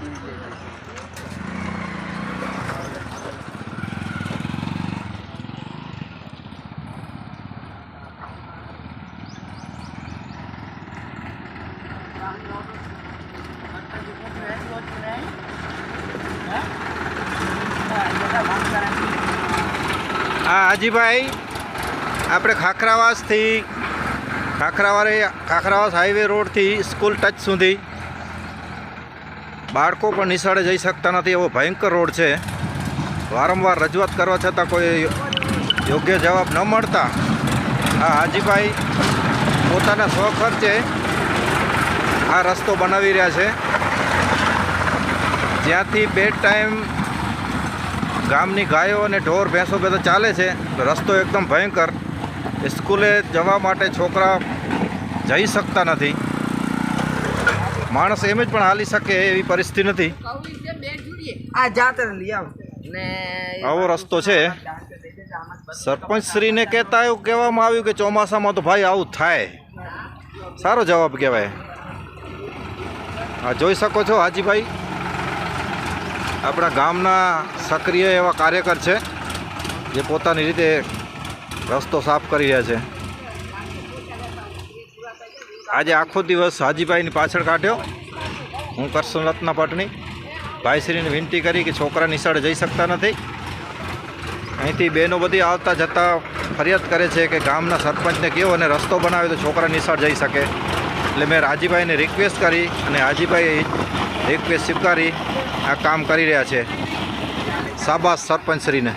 હા હાજીભાઈ આપણે ખાખરાવાસથી ખાખરાવારે ખાખરાવાસ હાઈવે રોડથી સ્કૂલ ટચ સુધી બાળકો પણ નિશાળે જઈ શકતા નથી, એવો ભયંકર રોડ છે. વારંવાર રજૂઆત કરવા છતાં કોઈ યોગ્ય જવાબ ન મળતા. આ હાજીભાઈ પોતાના સ્વખર્ચે આ રસ્તો બનાવી રહ્યા છે. જ્યાંથી બે ટાઈમ ગામની ગાયો અને ઢોર ભેંસો બધા ચાલે છે રસ્તો એકદમ ભયંકર. સ્કૂલે જવા માટે છોકરા જઈ શકતા નથી. માણસ એમ જ પણ હાલી શકે એવી પરિસ્થિતિ નથી. આ જાતે લઈ આવ. ને આવો રસ્તો છે. સરપંચ શ્રીને કહેતા એવું કહેવામાં આવ્યું કે ચોમાસામાં તો ભાઈ આવું થાય. સારો જવાબ કહેવાય. આ જોઈ શકો છો હાજીભાઈ. આપણા ગામના સક્રિય એવા કાર્યકર છે જે પોતાની રીતે રસ્તો સાફ કરી રહ્યા છે. આજે આખો દિવસ હાજીભાઈની પાછળ કાઢ્યો. હું કરશન રત્ના પટણી. ભાઈશ્રીને વિનંતી કરી કે છોકરા નિશાળે જઈ શકતા નથી. અહીંથી બહેનો બધી આવતા જતાં ફરિયાદ કરે છે કે ગામના સરપંચને કહો અને રસ્તો બનાવ્યો તો છોકરા નિશાળ જઈ શકે. એટલે મેં રાજીભાઈને રિક્વેસ્ટ કરી અને હાજીભાઈએ રિક્વેસ્ટ સ્વીકારી. આ કામ કરી રહ્યા છે. શાબાશ સરપંચશ્રીને.